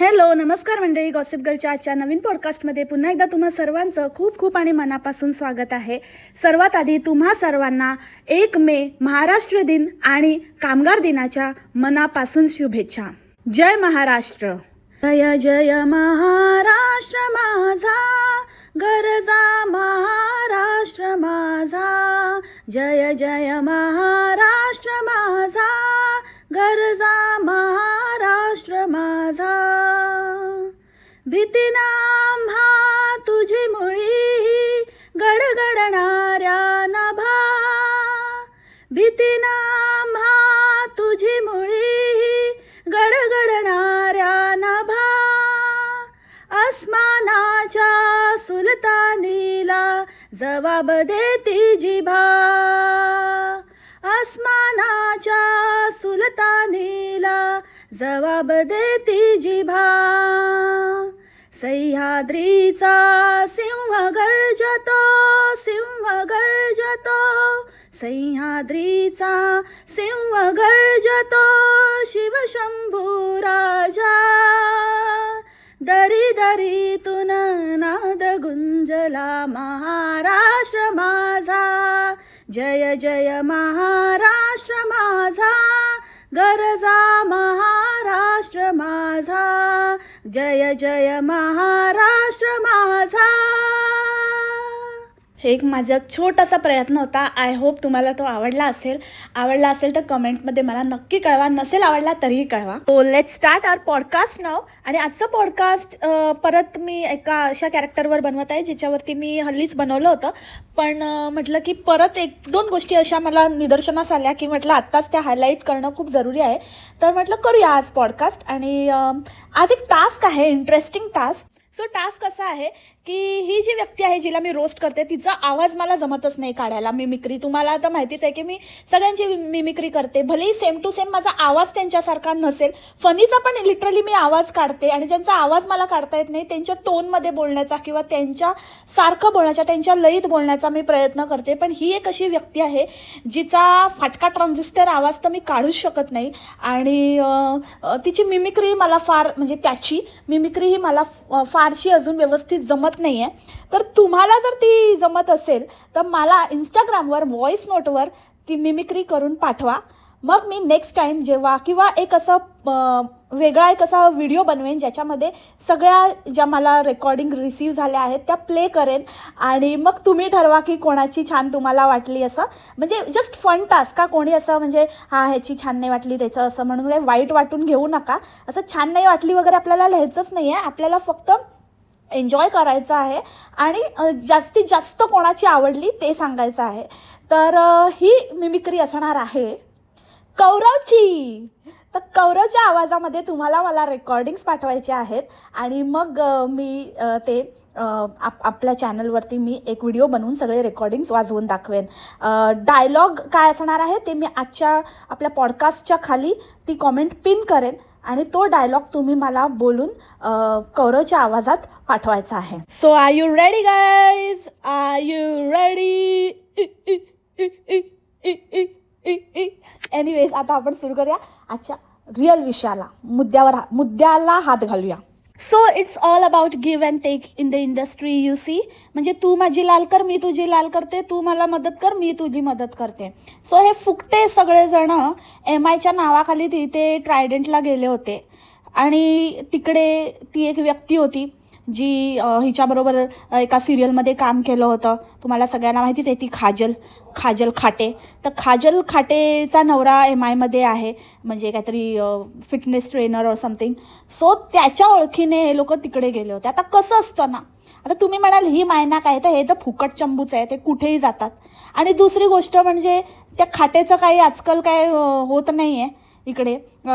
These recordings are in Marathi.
हॅलो नमस्कार मंडळी. गॉसिप गर्लच्या आजच्या नवीन पॉडकास्टमध्ये पुन्हा एकदा तुम्हा सर्वांचं खूप खूप आणि मनापासून स्वागत आहे. सर्वात आधी तुम्हा सर्वांना एक मे महाराष्ट्र दिन आणि कामगार दिनाच्या मनापासून शुभेच्छा. जय महाराष्ट्र. जय जय महाराष्ट्र माझा. गरजा महाराष्ट्र माझा. जय जय महाराष्ट्र माझा. गरजा महाराष्ट्र माझा. भीतीनाम्हा तुझी मुळी गडगडणाऱ्या नभा. भीतीनाम्हा तुझी मुळी गडगडणाऱ्या नभा. अस्मानाच्या सुलतानीला जवाब देती जिभा. अस्मानाच्या सुलतानीला जवाब देती जिभा. सह्याद्रीचा सिंह गर्जतो सिंह गर्जतो. सह्याद्रीचा सिंह गर्जतो शिवशंभू राजा. दरी दरीतून नाद गुंजला महाराष्ट्र माझा. जय जय महाराष्ट्र माझा. गरजा महाराष्ट्र माझा. जय जय महाराष्ट्र माझा. एक माझा छोटासा प्रयत्न होता. आय होप तुम्हाला तो आवडला असेल. आवडला असेल तर कमेंटमध्ये मला नक्की कळवा. नसेल आवडला तरीही कळवा. तो लेट स्टार्ट आर पॉडकास्ट नाव आणि आजचं पॉडकास्ट परत मी एका अशा कॅरेक्टरवर बनवत आहे ज्याच्यावरती मी हल्लीच बनवलं होतं. पण म्हटलं की परत एक दोन गोष्टी अशा मला निदर्शनास आल्या की म्हटलं आत्ताच त्या हायलाईट करणं खूप जरुरी आहे. तर म्हटलं करूया आज पॉडकास्ट आणि आज एक टास्क आहे इंटरेस्टिंग टास्क सो टास्क असा आहे की ही जी व्यक्ती आहे जिला मी रोस्ट करते तिचा आवाज मला जमतच नाही काढायला मिमिक्री तुम्हाला आता माहितीच आहे की मी सगळ्यांची मिमिक्री करते. भलेही सेम टू सेम माझा आवाज त्यांच्यासारखा नसेल फनीचा पण लिटरली मी आवाज काढते आणि ज्यांचा आवाज मला काढता येत नाही त्यांच्या टोनमध्ये बोलण्याचा किंवा त्यांच्या सारखं बोलण्याचा त्यांच्या लयीत बोलण्याचा मी प्रयत्न करते. पण ही एक अशी व्यक्ती आहे जिचा फाटका ट्रान्झिस्टर आवाज तर मी काढूच शकत नाही आणि तिची मिमिक्री मला फार म्हणजे त्याची मिमिक्री ही मला फारशी अजून व्यवस्थित जमत नाही आहे तर तुम्हाला जर ती जमत असेल तर मला इंस्टाग्रामवर व्हॉईस नोटवर ती मिमिक्री करून पाठवा. मग मी नेक्स्ट टाईम जेव्हा किंवा एक असं वेगळा एक असा व्हिडिओ बनवेन ज्याच्यामध्ये सगळ्या ज्या मला रेकॉर्डिंग रिसीव झाल्या आहेत त्या प्ले करेन. आणि मग तुम्ही ठरवा की कोणाची छान तुम्हाला वाटली असं. म्हणजे जस्ट फन टास्क का कोणी असं म्हणजे हा ह्याची छान नाही वाटली त्याचं असं म्हणून काही वाईट वाटून घेऊ नका. असं छान नाही वाटली वगैरे आपल्याला लिहायचंच नाही आहे आपल्याला फक्त एन्जॉय करायचं आहे आणि जास्तीत जास्त कोणाची आवडली ते सांगायचं आहे. तर ही मिमिक्री असणार आहे. कौरवची! तर कौरवच्या आवाजामध्ये तुम्हाला मला रेकॉर्डिंग्स पाठवायचे आहेत आणि मग मी ते आप आपल्या चॅनलवरती मी एक व्हिडिओ बनवून सगळे रेकॉर्डिंग्स वाजवून दाखवेन. डायलॉग काय असणार आहे ते मी आजच्या आपल्या पॉडकास्टच्या खाली ती कॉमेंट पिन करेन. आणि तो डायलॉग तुम्ही मला बोलून कौरवच्या आवाजात पाठवायचा आहे. So are you ready guys are you ready anyways आता आपण सुरू करूया आजच्या रिअल विषयाला. मुद्द्यावर हा- मुद्द्याला हात घालूया. So it's all about give and take in the industry you see म्हणजे तू माझी लाल कर मी तुझी लाल करते. तू मला मदत कर मी तुझी मदत करते. सो हे फुकटे सगळेजण एम आयच्या नावाखाली तिथे ट्रायडंटला गेले होते. आणि तिकडे ती एक व्यक्ती होती. जी हिच्याबरोबर एका सिरियलमध्ये काम केलं होतं. तुम्हाला सगळ्यांना माहितीच आहे ती खाजल खाजल खाटे. तर खाजल खाटेचा नवरा एम आयमध्ये आहे. म्हणजे काहीतरी fitness trainer or something so त्याच्या ओळखीने हे लोक तिकडे गेले होते. आता कसं असतं ना? आता तुम्ही म्हणाल ही मायना काय तर हे तर फुकट चंबूच आहे. ते कुठेही जातात. आणि दुसरी गोष्ट म्हणजे त्या खाटेचं काही आजकाल काय होत नाही आहे इकडे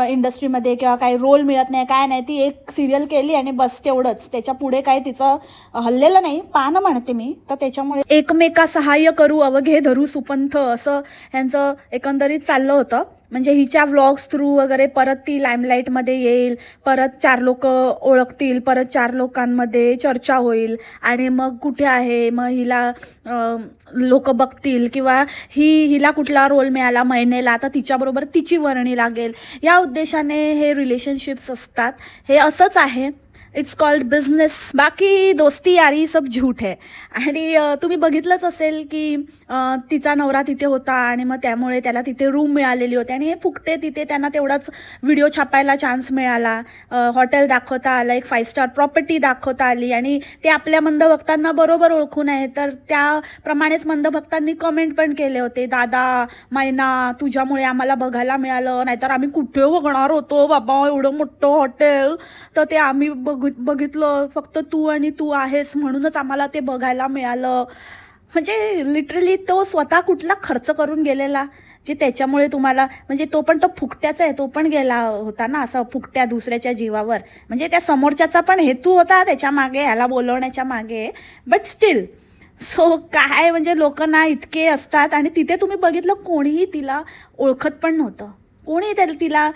इंडस्ट्रीमध्ये किंवा काही रोल मिळत नाही काय नाही ती एक सिरियल केली आणि बस तेवढंच. त्याच्या पुढे काय तिचं हल्लेलं नाही पानं म्हणते मी. तर त्याच्यामुळे एकमेका सहाय्य करू अवघे धरू सुपंथ असं ह्यांचं एकंदरीत चाललं होतं. म्हणजे हिच्या व्लॉग्स थ्रू वगैरे परत ती लाईमलाईटमध्ये येईल परत चार लोक ओळखतील परत चार लोकांमध्ये चर्चा होईल आणि मग कुठे आहे मग हिला लोक बघतील किंवा ही हिला कुठला रोल मिळाला महिनेला तर तिच्याबरोबर तिची वर्णी लागेल. या उद्देशाने हे रिलेशनशिप्स असतात. हे असंच आहे. इट्स कॉल्ड बिझनेस बाकी दोस्ती यारी सब झूठ आहे आणि तुम्ही बघितलंच असेल की तिचा नवरा तिथे होता आणि मग त्यामुळे त्याला तिथे रूम मिळालेली होती. आणि हे फुकटे तिथे त्यांना तेवढाच व्हिडिओ छापायला चान्स मिळाला. हॉटेल दाखवता आलं एक फाईव्ह स्टार प्रॉपर्टी दाखवता आली आणि ते आपल्या मंद भक्तांना बरोबर ओळखून आहे. तर त्याप्रमाणेच मंद भक्तांनी कमेंट पण केले होते. दादा मैना तुझ्यामुळे आम्हाला बघायला मिळालं. नाहीतर आम्ही कुठे बघणार होतो? बाबा एवढं मोठं हॉटेल तर ते आम्ही बघ बघितलं फक्त तू आणि तू आहेस म्हणूनच आम्हाला ते बघायला मिळालं. म्हणजे लिटरली तो स्वतः कुठला खर्च करून गेलेला जे त्याच्यामुळे तुम्हाला म्हणजे तो पण तो फुकट्याचा आहे तो पण गेला होता ना असं फुकट्या दुसऱ्याच्या जीवावर. म्हणजे त्या समोरच्याचा पण हेतू होता त्याच्यामागे ह्याला बोलवण्याच्या मागे. बट स्टील सो काय म्हणजे लोक ना इतके असतात आणि तिथे तुम्ही बघितलं कोणीही तिला ओळखत पण नव्हतं. कोणी त्या तिला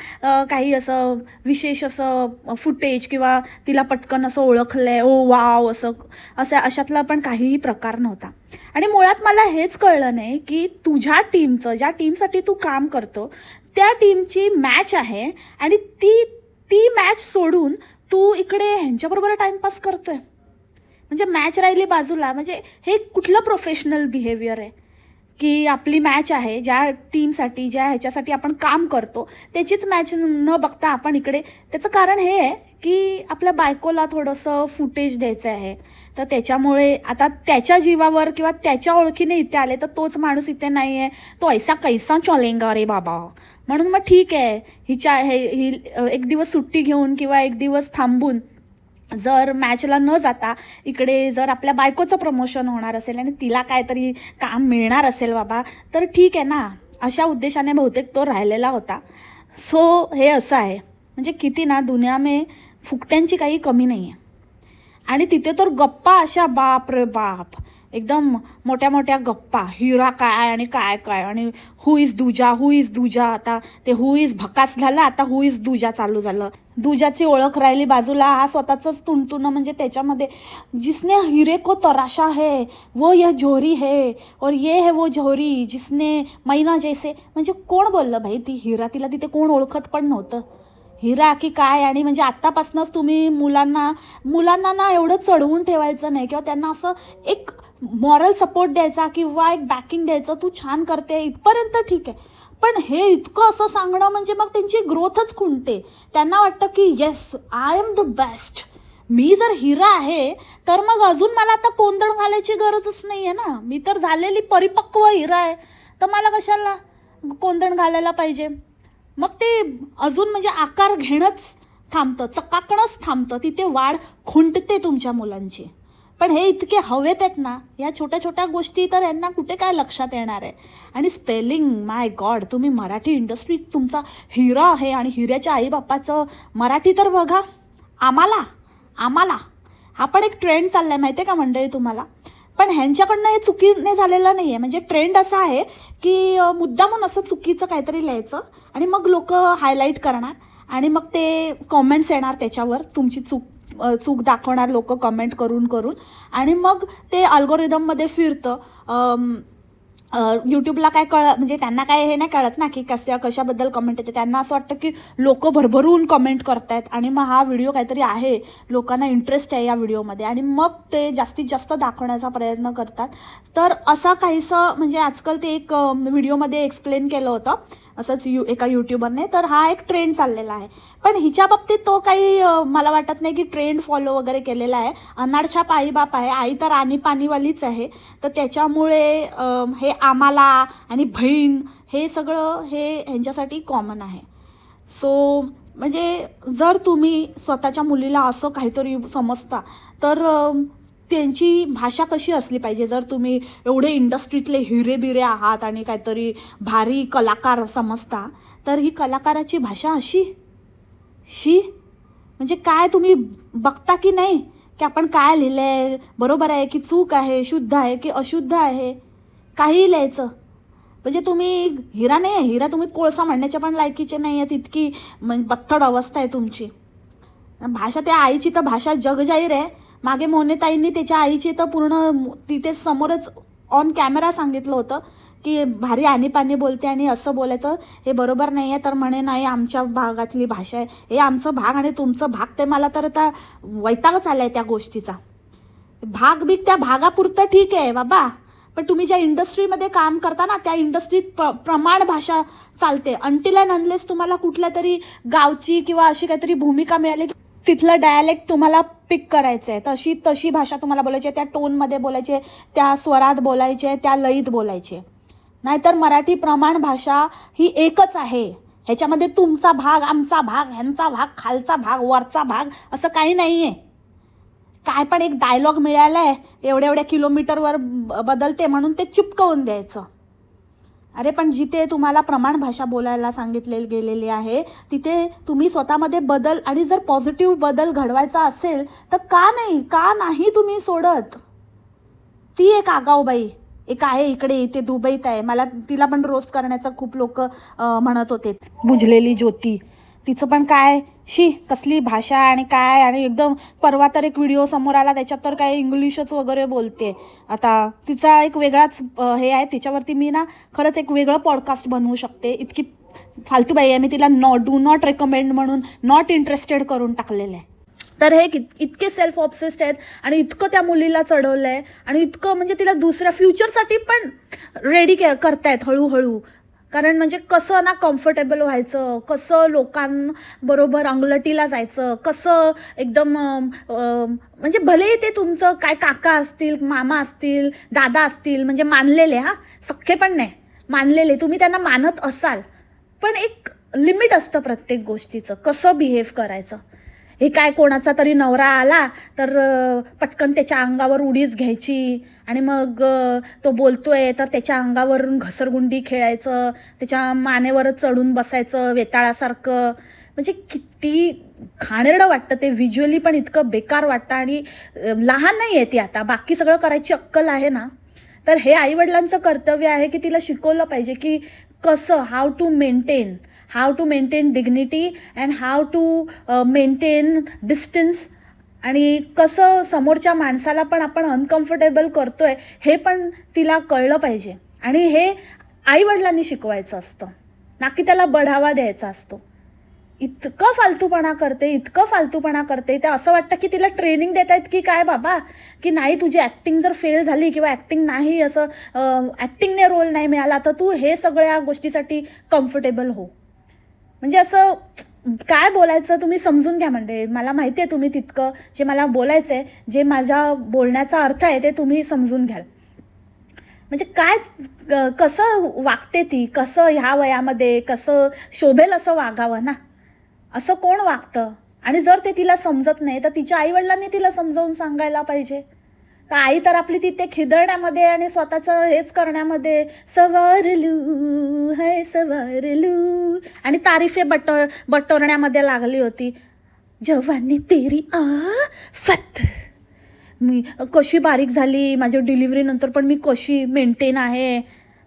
काही असं विशेष असं फुटेज किंवा तिला पटकन असं ओळखलंय ओ वाव असं असं अशातला पण काहीही प्रकार नव्हता. आणि मुळात मला हेच कळलं नाही की तुझ्या टीमचं ज्या टीमसाठी तू काम करतो त्या टीमची मॅच आहे आणि ती ती मॅच सोडून तू इकडे ह्यांच्याबरोबर टाईमपास करतोय. म्हणजे मॅच राहिली बाजूला म्हणजे हे कुठलं प्रोफेशनल बिहेवियर आहे? की आपली मॅच आहे ज्या टीमसाठी ज्या ह्याच्यासाठी आपण काम करतो त्याचीच मॅच न बघता आपण इकडे त्याचं कारण हे आहे की आपल्या बायकोला थोडंसं फुटेज द्यायचं आहे. तर त्याच्यामुळे आता त्याच्या जीवावर किंवा त्याच्या ओळखीने इथे आले तर तोच माणूस इथे नाही आहे तो ऐसा कैसा चॉलेंगा रे बाबा. म्हणून मग ठीक आहे हिच्या हे ही एक दिवस सुट्टी घेऊन किंवा एक दिवस थांबून जर मॅचला न जाता इकडे जर आपल्या बायकोचं प्रमोशन होणार असेल आणि तिला काहीतरी काम मिळणार असेल बाबा तर ठीक आहे ना. अशा उद्देशाने बहुतेक तो राहिलेला होता. सो हे असं आहे. म्हणजे किती ना दुनियामे फुकट्यांची काही कमी नाही आहे आणि तिथे तर गप्पा अशा बाप रे बाप. एकदम मोठ्या मोठ्या गप्पा हिरा काय आणि काय काय आणि हु इज दुजा हु इज दुजा आता ते हु इज भकास झालं आता हु इज दुजा चालू झालं. दुजाची ओळख राहिली बाजूला हा स्वतःच तुणतुणं म्हणजे त्याच्यामध्ये जिसने हिरे को तराशा है वो यह झोरी है और ये है वो झोरी जिसने मैना जैसे म्हणजे कोण बोललं भाई? ती हिरा तिला तिथे कोण ओळखत पण नव्हतं. हिरा की काय आणि म्हणजे आत्तापासूनच तुम्ही मुलांना मुलांना ना एवढं चढवून ठेवायचं नाही किंवा त्यांना असं एक मॉरल सपोर्ट द्यायचा किंवा एक बॅकिंग द्यायचं तू छान करते इथपर्यंत ठीक आहे. पण हे इतकं असं सांगणं म्हणजे मग त्यांची ग्रोथच खुंटते. त्यांना वाटतं की yes I am the best मी जर हिरा आहे तर मग अजून मला आता कोंदण घालायची गरजच नाही आहे ना. मी तर झालेली परिपक्व हिरा आहे. तर मला कशाला कोंदण घालायला पाहिजे? मग ते अजून म्हणजे आकार घेणंच थांबतं चकाकणंच थांबतं. तिथे वाढ खुंटते तुमच्या मुलांची. पण हे इतके हवेत आहेत ना या छोट्या छोट्या गोष्टी तर यांना कुठे काय लक्षात येणार आहे? आणि स्पेलिंग माय गॉड तुम्ही मराठी इंडस्ट्रीत तुमचा हिरा आहे आणि हिऱ्याच्या आईबापाचं मराठी तर बघा. आम्हाला आम्हाला. हा पण एक ट्रेंड चालला आहे माहिती आहे का मंडळी तुम्हाला? पण ह्यांच्याकडनं हे चुकीने झालेलं नाही आहे म्हणजे ट्रेंड असा आहे की मुद्दामून असं चुकीचं काहीतरी लिहायचं आणि मग लोक हायलाईट करणार आणि मग ते कॉमेंट्स येणार त्याच्यावर तुमची चूक चूक दाखवणार लोक कमेंट करून करून. आणि मग ते अल्गोरिदममध्ये फिरतं. यूट्यूबला काय कळ म्हणजे त्यांना काय हे नाही कळत ना की कशा कशाबद्दल कमेंट येते. त्यांना असं वाटतं की लोक भरभरून कमेंट करतायत आणि मग हा व्हिडिओ काहीतरी आहे. लोकांना इंटरेस्ट आहे या व्हिडिओमध्ये आणि मग ते जास्तीत जास्त दाखवण्याचा प्रयत्न करतात. तर असा काहीसं म्हणजे आजकाल ते एक व्हिडिओमध्ये एक्सप्लेन केलं होतं. असंच यू एका यूट्यूबरने तर हा एक ट्रेंड चाललेला आहे. पण हिच्या बाबतीत तो काही मला वाटत नाही की ट्रेंड फॉलो वगैरे केलेला आहे. अनाडछाप आई बाप आहे. आई तर आणि पाणीवालीच आहे. तर त्याच्यामुळे हे आम्हाला आणि बहीण हे सगळं हे ह्यांच्यासाठी कॉमन आहे. सो म्हणजे जर तुम्ही स्वतःच्या मुलीला असं काहीतरी समजता तर त्यांची भाषा कशी असली पाहिजे? जर तुम्ही एवढे इंडस्ट्रीतले हिरे बिरे आहात आणि काहीतरी भारी कलाकार समजता तर ही कलाकाराची भाषा अशी? शी? म्हणजे काय तुम्ही बघता की नाही? की आपण काय लिहिलं आहे बरोबर आहे की चूक आहे शुद्ध आहे की अशुद्ध आहे? काहीही लिहायचं. म्हणजे तुम्ही हिरा नाही आहे. हिरा तुम्ही कोळसा म्हणण्याच्या पण लायकीचे नाही आहेत. इतकी म्हणजे बत्तड अवस्था आहे तुमची. भाषा त्या आईची तर भाषा जगजाहीर आहे. मागे मोनेताईंनी त्याच्या आईची तर पूर्ण तिथे समोरच ऑन कॅमेरा सांगितलं होतं की भारी आणीपाणी बोलते आणि असं बोलायचं. हे बरोबर नाही आहे तर म्हणे नाही आमच्या भागातली भाषा आहे. हे आमचं भाग आणि तुमचं भाग. ते मला तर आता वैतागच आला आहे त्या गोष्टीचा. भाग बीग त्या भागापुरतं ठीक आहे बाबा. पण तुम्ही ज्या इंडस्ट्रीमध्ये काम करता ना त्या इंडस्ट्रीत प्र प्रमाण भाषा चालते. अंटिल अँड अनलेस तुम्हाला कुठल्या तरी गावची किंवा अशी काहीतरी भूमिका मिळाली की तिथलं डायलेक्ट तुम्हाला पिक करायचं आहे तशी तशी भाषा तुम्हाला बोलायची आहे त्या टोनमध्ये बोलायचे त्या स्वरात बोलायचे त्या लयीत बोलायचे. नाहीतर मराठी प्रमाण भाषा ही एकच आहे. ह्याच्यामध्ये तुमचा भाग आमचा भाग ह्यांचा भाग खालचा भाग वरचा भाग असं काही नाही आहे काय पण एक डायलॉग मिळाला आहे एवढ्या एवढ्या किलोमीटरवर ब- बदलते म्हणून ते चिपकवून द्यायचं. अरे पण जिथे तुम्हाला प्रमाण भाषा बोलायला सांगितले गेलेली आहे तिथे तुम्ही स्वतःमध्ये बदल आणि जर पॉझिटिव्ह बदल घडवायचा असेल तर का नाही? का नाही तुम्ही सोडत? ती एक आगाऊ बाई. एक आहे इकडे इथे दुबईत आहे. मला तिला पण रोस्ट करण्याचं खूप लोक म्हणत होते. बुजलेली ज्योती. तिचं पण काय? शी कसली भाषा आणि काय? आणि एकदम परवा तर एक व्हिडिओ समोर आला त्याच्यात तर काय इंग्लिशच वगैरे बोलते. आता तिचा एक वेगळाच हे आहे तिच्यावरती मी ना खरंच एक वेगळं पॉडकास्ट बनवू शकते. इतकी फालतू बाई आहे मी तिला नॉ डू नॉट रेकमेंड म्हणून नॉट इंटरेस्टेड करून टाकलेलं आहे. तर हे इतके सेल्फ ऑब्सेस्ड आहेत आणि इतकं त्या मुलीला चढवलं आहे आणि इतकं म्हणजे तिला दुसऱ्या फ्युचरसाठी पण रेडी के करतायत हळूहळू. कारण म्हणजे कसं ना कम्फर्टेबल व्हायचं कसं लोकांबरोबर अंगलटीला जायचं कसं एकदम म्हणजे भलेही ते तुमचं काय काका असतील मामा असतील दादा असतील म्हणजे मानलेले हा? सख्खे पण नाही. मानलेले तुम्ही त्यांना मानत असाल. पण एक लिमिट असतं प्रत्येक गोष्टीचं कसं बिहेव करायचं. हे काय कोणाचा तरी नवरा आला तर पटकन त्याच्या अंगावर उडीच घ्यायची आणि मग तो बोलतोय तर त्याच्या अंगावरून घसरगुंडी खेळायचं त्याच्या मानेवरच चढून बसायचं वेताळासारखं. म्हणजे किती घाणेरडं वाटतं ते. व्हिज्युअली पण इतकं बेकार वाटतं आणि लहान नाही आहे ती आता. बाकी सगळं करायची अक्कल आहे ना. तर हे आईवडिलांचं कर्तव्य आहे की तिला शिकवलं पाहिजे की कसं how to maintain how to maintain dignity and how to maintain distance आणि कसं समोरच्या माणसाला पण आपण अनकम्फर्टेबल करतोय हे पण तिला कळलं पाहिजे. आणि हे आईवडिलांनी शिकवायचं असतं. ना की त्याला बढावा द्यायचा असतो. इतकं फालतूपणा करते इतकं फालतूपणा करते. ते असं वाटतं की तिला ट्रेनिंग देत आहेत की काय बाबा? की नाही तुझी ॲक्टिंग जर फेल झाली किंवा ॲक्टिंग नाही असं ॲक्टिंगने रोल नाही मिळाला तर तू हे सगळ्या गोष्टीसाठी कम्फर्टेबल हो. म्हणजे असं काय बोलायचं तुम्ही समजून घ्या म्हणजे. मला माहिती आहे तुम्ही तितकं जे मला बोलायचं आहे जे माझ्या बोलण्याचा अर्थ आहे ते तुम्ही समजून घ्याल. म्हणजे काय कसं वागते ती? कसं ह्या वयामध्ये कसं शोभेल असं वागावं ना? असं कोण वागतं? आणि जर ते तिला समजत नाही तर तिच्या आईवडिलांनी तिला समजावून सांगायला पाहिजे. तर आई तर आपली तिथे खिदळण्यामध्ये आणि स्वतःचं हेच करण्यामध्ये सवारलू है सवारलू. आणि तारीफे बट बटोरण्यामध्ये लागली होती. जवानी तेरी आफत. मी कशी बारीक झाली माझ्या डिलिव्हरीनंतर पण मी कशी मेंटेन आहे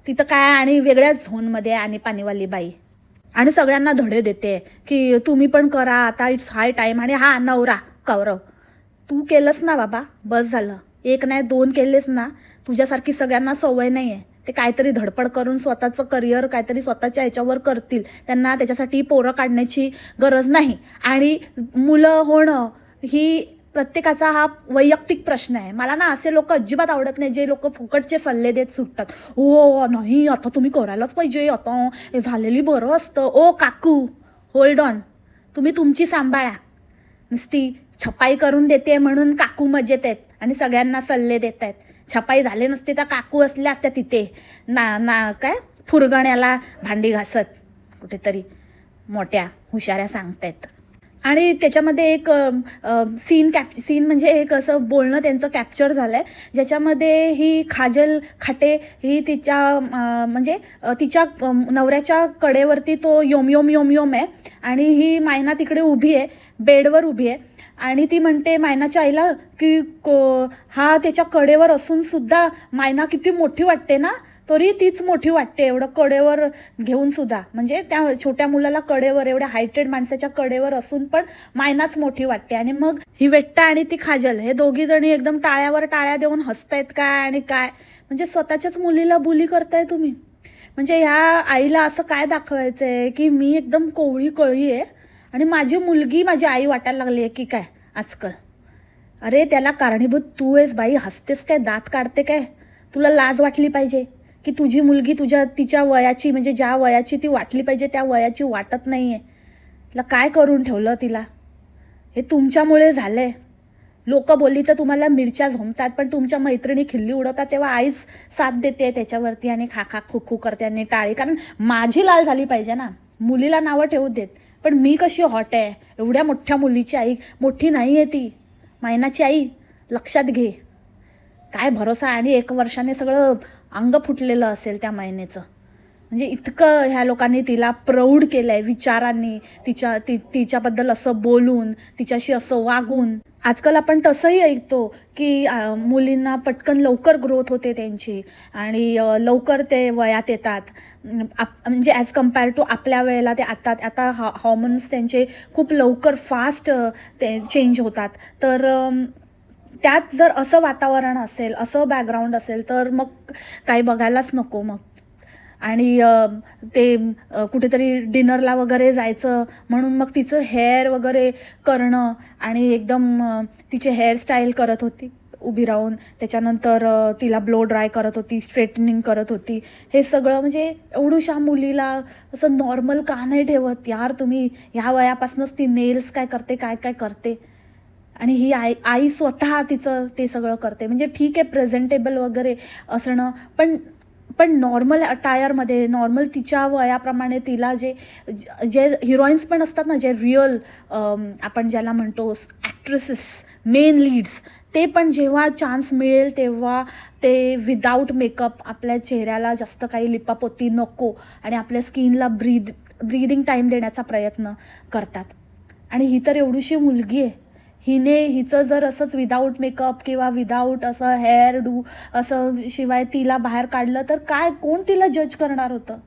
तिथं काय आणि वेगळ्याच झोनमध्ये आहे आणि पाणीवाली बाई. आणि सगळ्यांना धडे देते की तुम्ही पण करा आता इट्स हाय टाईम आणि हा नवरा कौरव. तू केलंस ना बाबा बस झालं. एक नाही दोन केलेस ना तुझ्यासारखी सगळ्यांना सवय नाही आहे ते काहीतरी धडपड करून स्वतःचं करिअर काहीतरी स्वतःच्या याच्यावर करतील. त्यांना त्याच्यासाठी पोरं काढण्याची गरज नाही. आणि मुलं होणं ही प्रत्येकाचा हा वैयक्तिक प्रश्न आहे. मला ना असे लोक अजिबात आवडत नाही जे लोक फुकटचे सल्ले देत सुटतात. हो नाही आता तुम्ही करायलाच पाहिजे आता हे झालेली बरं असतं. ओ काकू होल्ड ऑन तुम्ही तुमची सांभाळा. नुसती छपाई करून देते म्हणून काकू मजेत आहेत. आणि सगळ्यांना सल्ले देत आहेत. छपाई झाले नसते तर काकू असल्या असत्या तिथे. ना ना काय? फुरगण्याला भांडी घासत. कुठेतरी मोठ्या हुशाऱ्या सांगतायत. आणि त्याच्यामध्ये एक सीन कॅप सीन म्हणजे एक असं बोलणं त्यांचं कॅप्चर झालं आहे ज्याच्यामध्ये ही खाजल खाटे ही तिच्या म्हणजे तिच्या नवऱ्याच्या कडेवरती तो योम योम योम योम आहे. आणि ही मायना तिकडे उभी आहे. बेडवर उभी आहे. आणि ती म्हणते मायनाच्या आईला की को हा त्याच्या कडेवर असून सुद्धा मायना किती मोठी वाटते ना तरी तीच मोठी वाटते एवढं कडेवर घेऊन सुद्धा. म्हणजे त्या छोट्या मुलाला कडेवर एवढ्या हायटेड माणसाच्या कडेवर असून पण मायनाच मोठी वाटते. आणि मग ही वेट्टा आणि ती खाजल हे दोघी जणी एकदम टाळ्यावर टाळ्या देऊन हसतायत काय आणि काय. म्हणजे स्वतःच्याच मुलीला बुली करताय तुम्ही. म्हणजे ह्या आईला असं काय दाखवायचं आहे की मी एकदम कोवळी कळी आहे. आणि माझी मुलगी माझी आई वाटायला लागली आहे की काय आजकाल. अरे त्याला कारणीभूत तू आहेस बाई हसतेस काय दात काढते काय? तुला लाज वाटली पाहिजे की तुझी मुलगी तुझ्या तिच्या वयाची म्हणजे ज्या वयाची ती वाटली पाहिजे त्या वयाची वाटत नाही आहे तिला काय करून ठेवलं तिला? हे तुमच्यामुळे झालं आहे लोकं बोलली तर तुम्हाला मिरच्या झोमतात पण तुमच्या मैत्रिणी खिल्ली उडवतात तेव्हा आईच साथ देते त्याच्यावरती आणि खा खा खू खू करते आणि टाळी. कारण माझी लाल झाली पाहिजे ना. मुलीला नावं ठेवू देत. पण मी कशी हॉट आहे? एवढ्या मोठ्या मुलीची आई मोठी नाही आहे ती. मायनाची आई लक्षात घे. काय भरोसा आणि एक वर्षाने सगळं अंग फुटलेलं असेल त्या मायनेचं. म्हणजे इतकं ह्या लोकांनी तिला प्रौढ केलं आहे विचारांनी तिच्या ति तिच्याबद्दल असं बोलून तिच्याशी असं वागून. आजकाल आपण तसंही ऐकतो की मुलींना पटकन लवकर ग्रोथ होते त्यांची आणि लवकर ते वयात येतात. आप म्हणजे ॲज कंपेअर टू आपल्या वेळेला ते आता आता हॉ हॉर्मोन्स त्यांचे खूप लवकर फास्ट ते चेंज होतात. तर त्यात जर असं वातावरण असेल असं बॅकग्राऊंड असेल तर मग काही बघायलाच नको मग. आणि ते कुठेतरी डिनरला वगैरे जायचं म्हणून मग तिचं हेअर वगैरे करणं आणि एकदम तिचे हेअरस्टाईल करत होती उभी राहून. त्याच्यानंतर तिला ब्लो ड्राय करत होती स्ट्रेटनिंग करत होती. हे सगळं म्हणजे एवढूशा मुलीला असं नॉर्मल का नाही ठेवत? यार तुम्ही ह्या वयापासूनच ती नेल्स काय करते काय काय करते? आणि ही आई आई स्वतः तिचं ते सगळं करते. म्हणजे ठीक आहे प्रेझेंटेबल वगैरे असणं पण पण नॉर्मल अटायरमध्ये नॉर्मल तिच्या वयाप्रमाणे तिला जे जे हिरोईन्स पण असतात ना जे रिअल आपण ज्याला म्हणतो ॲक्ट्रेसेस मेन लीड्स ते पण जेव्हा चान्स मिळेल तेव्हा ते विदाऊट मेकअप आपल्या चेहऱ्याला जास्त काही लिपापोती नको आणि आपल्या स्किनला ब्रीद ब्रीदिंग टाईम देण्याचा प्रयत्न करतात. आणि ही तर एवढीशी मुलगी आहे. हिने हिचं जर असंच विदाऊट मेकअप किंवा विदाऊट असं हेअर डू असं शिवाय तिला बाहेर काढलं तर काय कोण तिला जज करणार होतं?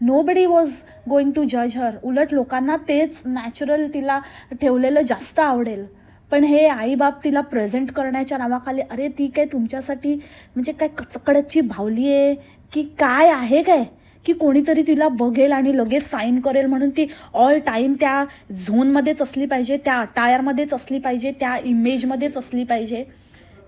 Nobody was going to जज हर उलट लोकांना तेच नॅचरल तिला ठेवलेलं जास्त आवडेल. पण हे आईबाप तिला प्रेझेंट करण्याच्या नावाखाली अरे ती काय तुमच्यासाठी म्हणजे काय कचकड्याची भावली आहे? की काय आहे काय? की कोणीतरी तिला बघेल आणि लगेच साईन करेल म्हणून ती ऑल टाईम त्या झोनमध्येच असली पाहिजे त्या अटायरमध्येच असली पाहिजे त्या इमेजमध्येच असली पाहिजे.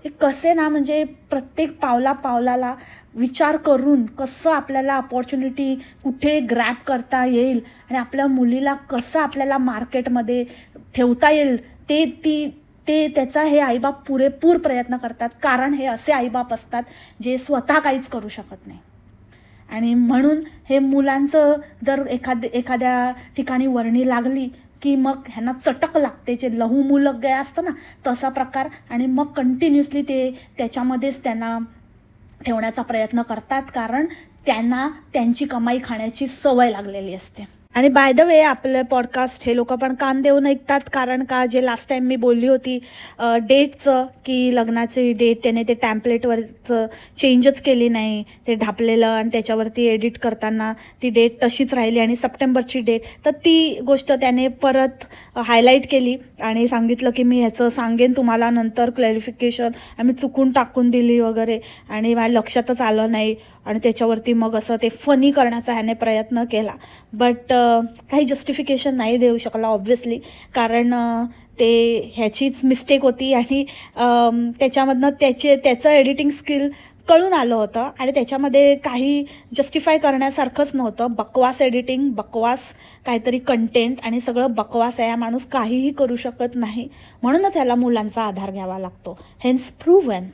हे कसे ना म्हणजे प्रत्येक पावला पावलाला विचार करून कसं आपल्याला अपॉर्च्युनिटी कुठे ग्रॅप करता येईल आणि आपल्या मुलीला कसं आपल्याला मार्केटमध्ये ठेवता येईल ते ती ते त्याचा हे आईबाप पुरेपूर प्रयत्न करतात. कारण हे असे आईबाप असतात जे स्वतः काहीच करू शकत नाही. आणि म्हणून हे मुलांचं जर एखाद एखाद्या ठिकाणी वर्णी लागली की मग ह्यांना चटक लागते. जे लहू मुलक गया असतं ना तसा प्रकार आणि मग कंटिन्युअसली ते त्याच्यामध्येच त्यांना ठेवण्याचा प्रयत्न करतात. कारण त्यांना त्यांची कमाई खाण्याची सवय लागलेली असते. आणि बाय द वे आपलं पॉडकास्ट हे लोक पण कान देऊन ऐकतात. कारण का जे लास्ट टाईम मी बोलली होती डेटचं की लग्नाची डेट त्याने ते टॅम्पलेटवरचं चेंजच केली नाही. ते ढापलेलं आणि त्याच्यावरती एडिट करताना ती डेट तशीच राहिली आणि सप्टेंबरची डेट तर ती गोष्ट त्याने परत हायलाईट केली आणि सांगितलं की मी ह्याचं सांगेन तुम्हाला नंतर क्लॅरिफिकेशन आम्ही चुकून टाकून दिली वगैरे. आणि माझ्या लक्षातच आलं नाही. आणि त्याच्यावरती मग असं ते फनी करण्याचा ह्याने प्रयत्न केला. बट काही जस्टिफिकेशन नाही देऊ शकला ऑब्व्हियसली कारण ते ह्याचीच मिस्टेक होती आणि त्याच्यामधनं त्याचे त्याचं एडिटिंग स्किल कळून आलं होतं आणि त्याच्यामध्ये काही जस्टिफाय करण्यासारखंच नव्हतं. बकवास एडिटिंग बकवास काहीतरी कंटेंट आणि सगळं बकवास आहे. माणूस काहीही करू शकत नाही. म्हणूनच ह्याला मुलांचा आधार घ्यावा लागतो. हेन्स प्रूव्हन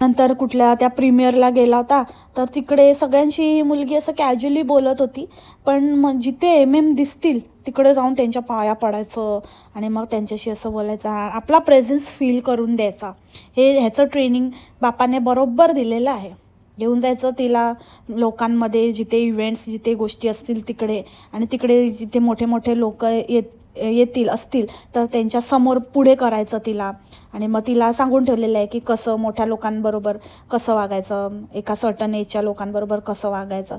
नंतर कुठल्या त्या प्रीमियरला गेला होता तर तिकडे सगळ्यांशी मुलगी असं कॅज्युअली बोलत होती. पण मग जिथे एम एम दिसतील तिकडे जाऊन त्यांच्या पाया पडायचं आणि मग त्यांच्याशी असं बोलायचं आपला प्रेझेन्स फील करून द्यायचा. हे ह्याचं ट्रेनिंग बापाने बरोबर दिलेलं आहे. घेऊन जायचं तिला लोकांमध्ये जिथे इव्हेंट्स जिथे गोष्टी असतील तिकडे. आणि तिकडे जिथे मोठे मोठे लोक येत येतील असतील तर त्यांच्यासमोर पुढे करायचं तिला. आणि मग तिला सांगून ठेवलेलं आहे की कसं मोठ्या लोकांबरोबर कसं वागायचं एका सर्टन एजच्या लोकांबरोबर कसं वागायचं.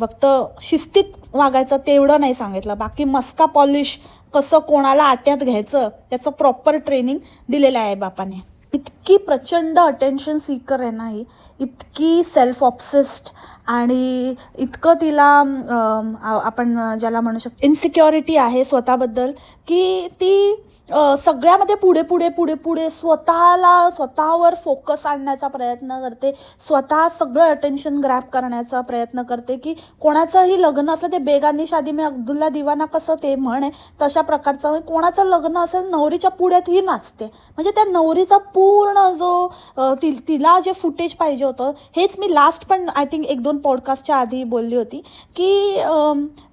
फक्त शिस्तीत वागायचं तेवढं नाही सांगितलं. बाकी मस्का पॉलिश कसं कोणाला आट्यात घ्यायचं त्याचं प्रॉपर ट्रेनिंग दिलेलं आहे बापाने. इतकी प्रचंड अटेन्शन सीकर आहे ना ही. इतकी सेल्फ ऑब्सेस्ड आणि इतकं तिला आपण ज्याला म्हणू शकतो इन्सिक्युरिटी आहे स्वतःबद्दल की ती सगळ्यामध्ये पुढे पुढे पुढे पुढे स्वतःला स्वतःवर फोकस आणण्याचा प्रयत्न करते. स्वतः सगळं अटेन्शन ग्रॅप करण्याचा प्रयत्न करते की कोणाचंही लग्न असलं ते बेगानी शादी मी अब्दुल्ला दिवाना कसं ते म्हण आहे तशा प्रकारचं म्हणजे कोणाचं लग्न असेल नवरीच्या पुढ्यातही नाचते. म्हणजे त्या नवरीचा पूर्ण जो ति तिला जे फुटेज पाहिजे होतं हेच मी लास्ट पण आय थिंक एक दोन पॉडकास्टच्या आधी बोलली होती की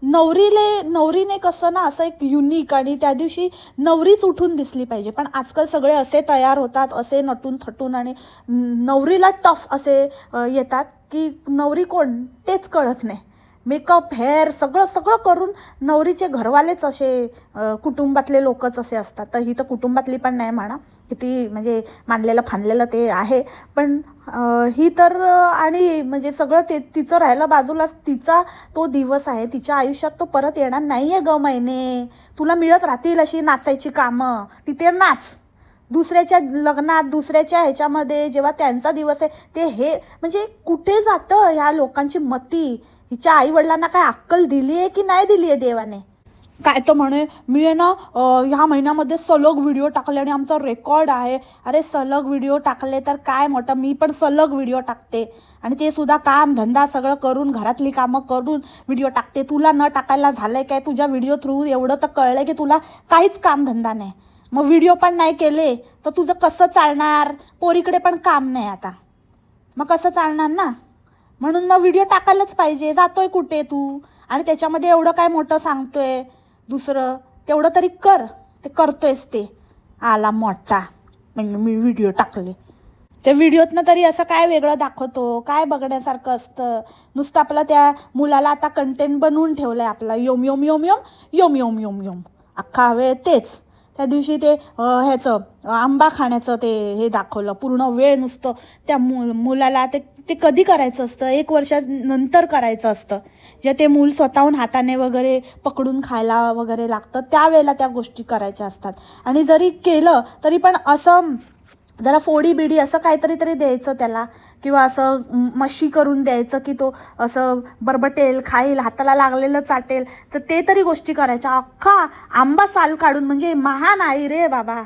नवरीले नवरीने कसं ना असं एक युनिक आणि त्या दिवशी नवरीच उठून दिसली पाहिजे. पण आजकाल सगळे असे तयार होतात असे नटून थटून आणि नवरीला टफ असे येतात की नवरी कोण? तेच कळत नाही. मेकअप हेअर सगळं सगळं करून नवरीचे घरवालेच असे कुटुंबातले लोकच असे असतात. तर ही तर कुटुंबातली पण नाही म्हणा. किती म्हणजे मानलेलं फानलेलं ते आहे. पण ही तर आणि म्हणजे सगळं ते तिचं राहिलं बाजूलाच तिचा तो दिवस आहे. तिच्या आयुष्यात तो परत येणार नाही आहे ग महिने तुला मिळत राहतील अशी नाचायची कामं. तिथे नाच. दुसऱ्याच्या लग्नात दुसऱ्याच्या ह्याच्यामध्ये जेव्हा त्यांचा दिवस आहे ते हे म्हणजे कुठे जातं ह्या लोकांची मती? हिच्या आईवडिलांना काय अक्कल दिली आहे की नाही दिली आहे देवाने? काय तर म्हणे मी आहे ना ह्या महिन्यामध्ये सलग व्हिडिओ टाकले आणि आमचा रेकॉर्ड आहे. अरे सलग व्हिडिओ टाकले तर काय मोठं मी पण सलग व्हिडिओ टाकते. आणि ते सुद्धा काम धंदा सगळं करून घरातली कामं करून व्हिडिओ टाकते. तुला न टाकायला झालंय काय? तुझ्या व्हिडिओ थ्रू एवढं तर कळलं की तुला काहीच कामधंदा नाही. मग व्हिडिओ पण नाही केले तर तुझं कसं चालणार? पोरीकडे पण काम नाही आता. मग कसं चालणार ना? म्हणून मग व्हिडिओ टाकायलाच पाहिजे. जातोय कुठे तू? आणि त्याच्यामध्ये एवढं काय मोठं सांगतोय? दुसरं तेवढं तरी कर. ते करतोयस ते. आला मोठा. म्हणजे मी व्हिडिओ टाकले. त्या व्हिडिओतनं तरी असं काय वेगळं दाखवतो? काय बघण्यासारखं असतं? नुसतं आपलं त्या मुलाला आता कंटेंट बनवून ठेवलं आहे आपला. योम योम योम योम योम योम योम योम. अख्खा वेळ तेच. त्या दिवशी ते ह्याचं आंबा खाण्याचं ते हे दाखवलं. पूर्ण वेळ नुसतं त्या मु मुलाला ते ते कधी करायचं असतं? एक वर्षानंतर करायचं असतं? जे ते मूल स्वतःहून हाताने वगैरे पकडून खायला वगैरे लागतं त्यावेळेला त्या गोष्टी करायच्या असतात. आणि जरी केलं तरी पण असं जरा फोडी बिडी असं काहीतरी तरी द्यायचं त्याला. किंवा असं मशी करून द्यायचं की तो असं बरबटेल खाईल हाताला लागलेलं चाटेल. तर ते तरी गोष्टी करायच्या. अख्खा आंबा साल काढून म्हणजे महान आई रे बाबा.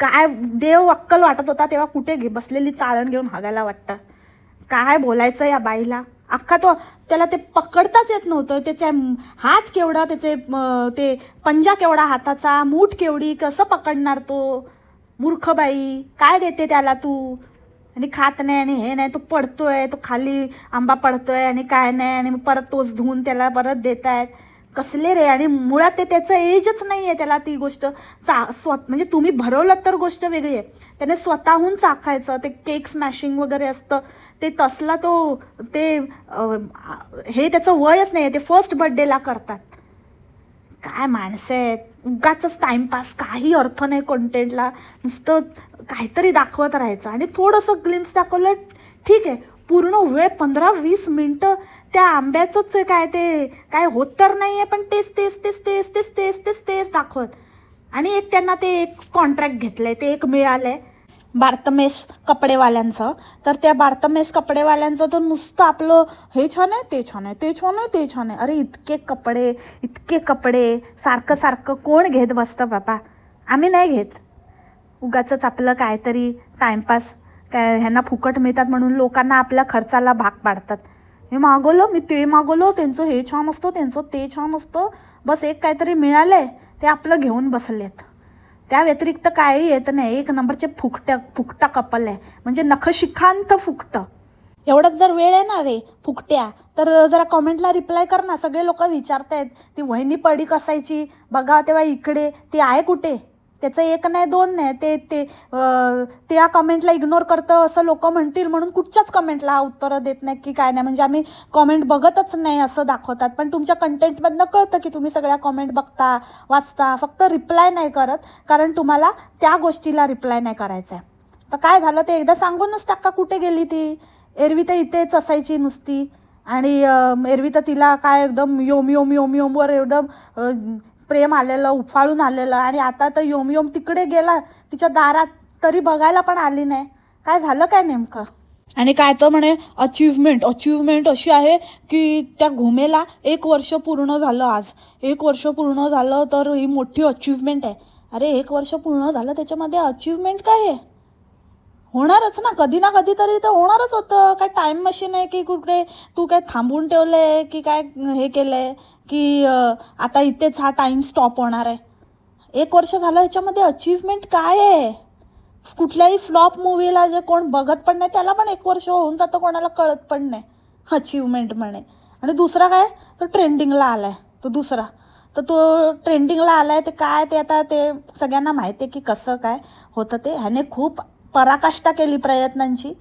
काय देव अक्कल वाटत होता तेव्हा कुठे घे बसलेली चाळण घेऊन हागायला वाटतं. काय बोलायचं या बाईला? अख्खा तो त्याला ते पकडताच येत नव्हतं. त्याचे हात केवढा त्याचे ते पंजा केवढा हाताचा मूठ केवढी कसं पकडणार तो? मूर्ख बाई काय देते त्याला तू? आणि खात नाही आणि हे नाही तो पडतोय तो खाली आंबा पडतोय आणि काय नाही आणि मग परत तोच धुवून त्याला परत देत आहेत कसले रे? आणि मुळात ते त्याचं एजच नाही आहे त्याला ती गोष्ट. चा स्व म्हणजे तुम्ही भरवलं तर गोष्ट वेगळी आहे. त्याने स्वतःहून चाखायचं ते केक स्मॅशिंग वगैरे असतं. ते तसला तो ते हे त्याचं वयच नाही आहे ते फर्स्ट बर्थडेला करतात. काय माणसं आहेत? उगाच टाईमपास काही अर्थ नाही कंटेंटला नुसतं काहीतरी दाखवत राहायचं. आणि थोडंसं ग्लिम्स दाखवलं ठीक आहे. पूर्ण वेळ पंधरा वीस मिनटं त्या आंब्याचंच आहे काय ते काय होत तर नाही आहे पण तेच तेच तेच तेच तेच तेच तेच तेच दाखवत. आणि एक त्यांना ते एक कॉन्ट्रॅक्ट घेतलं आहे ते एक मिळालं आहे बार्तमेश कपडेवाल्यांचं. तर त्या बार्तमेश कपडेवाल्यांचं तर नुसतं आपलं हे छान आहे ते छान आहे ते छान आहे ते छान आहे. अरे इतके कपडे इतके कपडे. सारखं सारखं कोण घेत बसतं बाबा आम्ही नाही घेत. उगाचंच आपलं काहीतरी टाइमपास काय ह्यांना फुकट मिळतात म्हणून लोकांना आपल्या खर्चाला भाग पाडतात. हे मागवलं मी ते मागवलं त्यांचं हे छान असतं त्यांचं ते छान असतं. बस एक काहीतरी मिळालं आहे ते आपलं घेऊन बसलेत. त्या व्यतिरिक्त काही येत नाही. एक नंबरचे फुकट्या फुकटा कपल आहे. म्हणजे नखशिखांत फुकटं. एवढंच जर वेळ आहे ना रे फुकट्या तर जरा कॉमेंटला रिप्लाय कर ना. सगळे लोक विचारतायत ती वहिनी पडी कसायची बघा तेव्हा इकडे ती आहे कुठे? त्याचं एक नाही दोन नाही ते ते त्या कमेंटला इग्नोर करतं असं लोक म्हणतील म्हणून कुठच्याच कमेंटला हा उत्तरं देत नाही की काय नाही. म्हणजे आम्ही कमेंट बघतच नाही असं दाखवतात. पण तुमच्या कंटेंटमधनं कळतं की तुम्ही सगळ्या कमेंट बघता वाचता फक्त रिप्लाय नाही करत. कारण तुम्हाला त्या गोष्टीला रिप्लाय नाही करायचा आहे तर काय झालं ते एकदा सांगूनच टाका कुठे गेली ती. एरवी तर इथेच असायची नुसती. आणि एरवी तर तिला काय एकदम योम योम योम योमवर एकदम प्रेम आलेलं उफाळून आलेलं आणि आता तर योम योम तिकडे गेला तिच्या दारात तरी बघायला पण आली नाही. काय झालं काय नेमकं? आणि काय तर म्हणे अचिव्हमेंट अचिव्हमेंट अशी आहे की त्या घुमेला एक वर्ष पूर्ण झालं आज. एक वर्ष पूर्ण झालं तर ही मोठी अचिव्हमेंट आहे. अरे एक वर्ष पूर्ण झालं त्याच्यामध्ये अचिव्हमेंट काय आहे? होणारच ना. कधी ना कधी तरी तर होणारच होतं. काय टाईम मशीन आहे की कुठे तू काय थांबून ठेवलं आहे की काय हे केलं आहे की आता इथेच हा टाईम स्टॉप होणार आहे. एक वर्ष झालं ह्याच्यामध्ये अचीवमेंट काय आहे? कुठल्याही फ्लॉप मूवीला जे कोण बघत पण नाही त्याला पण एक वर्ष होऊन जातं कोणाला कळत पण नाही. अचीवमेंट म्हणे. आणि दुसरा काय? तो ट्रेंडिंगला आला आहे तो दुसरा. तर तो ट्रेंडिंगला आला आहे ते काय ते आता ते सगळ्यांना माहिती आहे की कसं काय होतं ते. ह्याने खूप पराकाष्ठा केली प्रयत्नांची.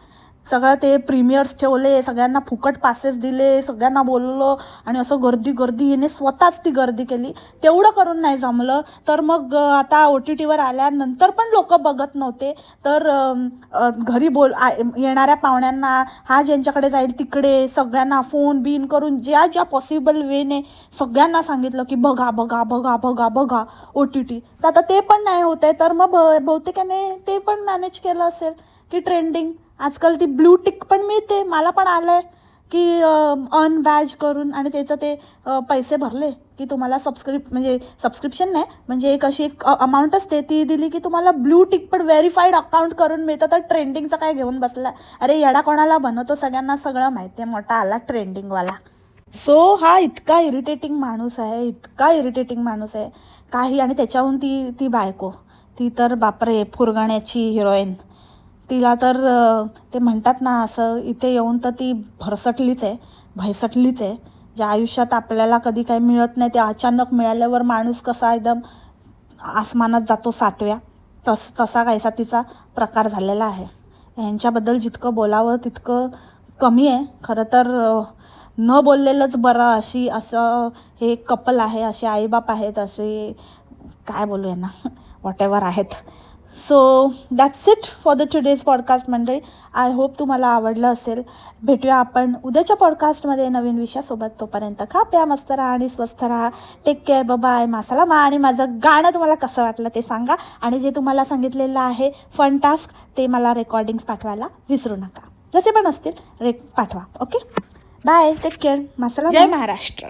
सगळं ते प्रीमियर्स ठेवले सगळ्यांना फुकट पासेस दिले सगळ्यांना बोललो आणि असं गर्दी गर्दी हिने स्वतःच ती गर्दी केली. तेवढं करून नाही जमलं. तर मग आता ओ टी टीवर आल्यानंतर पण लोक बघत नव्हते. तर घरी बोल येणाऱ्या पाहुण्यांना हा ज्यांच्याकडे जाईल तिकडे सगळ्यांना फोन बिन करून ज्या ज्या पॉसिबल वेने सगळ्यांना सांगितलं की बघा बघा बघा बघा बघा ओ टी टी. तर आता ते पण नाही होत आहे तर मग ब- बहुतेकाने ते पण मॅनेज केलं असेल की ट्रेंडिंग आजकाल ती ब्लू टिक पण मिळते. मला पण आलं आहे की अन बॅज करून आणि त्याचं ते पैसे भरले की तुम्हाला सबस्क्रिप म्हणजे सबस्क्रिप्शन नाही म्हणजे एक अशी एक अमाऊंट असते. ती दिली की तुम्हाला ब्लू टिक पण व्हेरीफाईड अकाउंट करून मिळतं. तर ट्रेंडिंगचं काय घेऊन बसला अरे येडा कोणाला बनवतो? सगळ्यांना सगळं माहिती आहे मोठा आला ट्रेंडिंगवाला सो हा इतका इरिटेटिंग माणूस आहे. इतका इरिटेटिंग माणूस आहे. काही आणि त्याच्याहून ती ती बायको. ती तर बापरे फुरगाण्याची हिरोईन तिला तर ते म्हणतात ना असं इथे येऊन तर ती भरसटलीच आहे भयसटलीच आहे. ज्या आयुष्यात आपल्याला कधी काही मिळत नाही ते अचानक मिळाल्यावर माणूस कसा एकदम आसमानात जातो सातव्या. तस तसा कायसा तिचा प्रकार झालेला आहे. ह्यांच्याबद्दल जितकं बोलावं तितकं कमी आहे. खरं तर न बोललेलंच बरं अशी असं हे कपल आहे असे आईबाप आहेत असे काय बोलू यांना वॉट एव्हर आहेत. So that's it for the today's podcast मंडळी. आय होप तुम्हाला आवडलं असेल. भेटूया आपण उद्याच्या पॉडकास्टमध्ये नवीन विषयासोबत. तोपर्यंत खा प्या मस्त राहा आणि स्वस्थ राहा. टेक केअर बाय मासाला मा आणि माझं गाणं तुम्हाला कसं वाटलं ते सांगा. आणि जे तुम्हाला सांगितलेलं आहे फन टास्क ते मला रेकॉर्डिंग्स पाठवायला विसरू नका. जसे पण असतील रे पाठवा. ओके बाय टेक केअर मासाला जय महाराष्ट्र.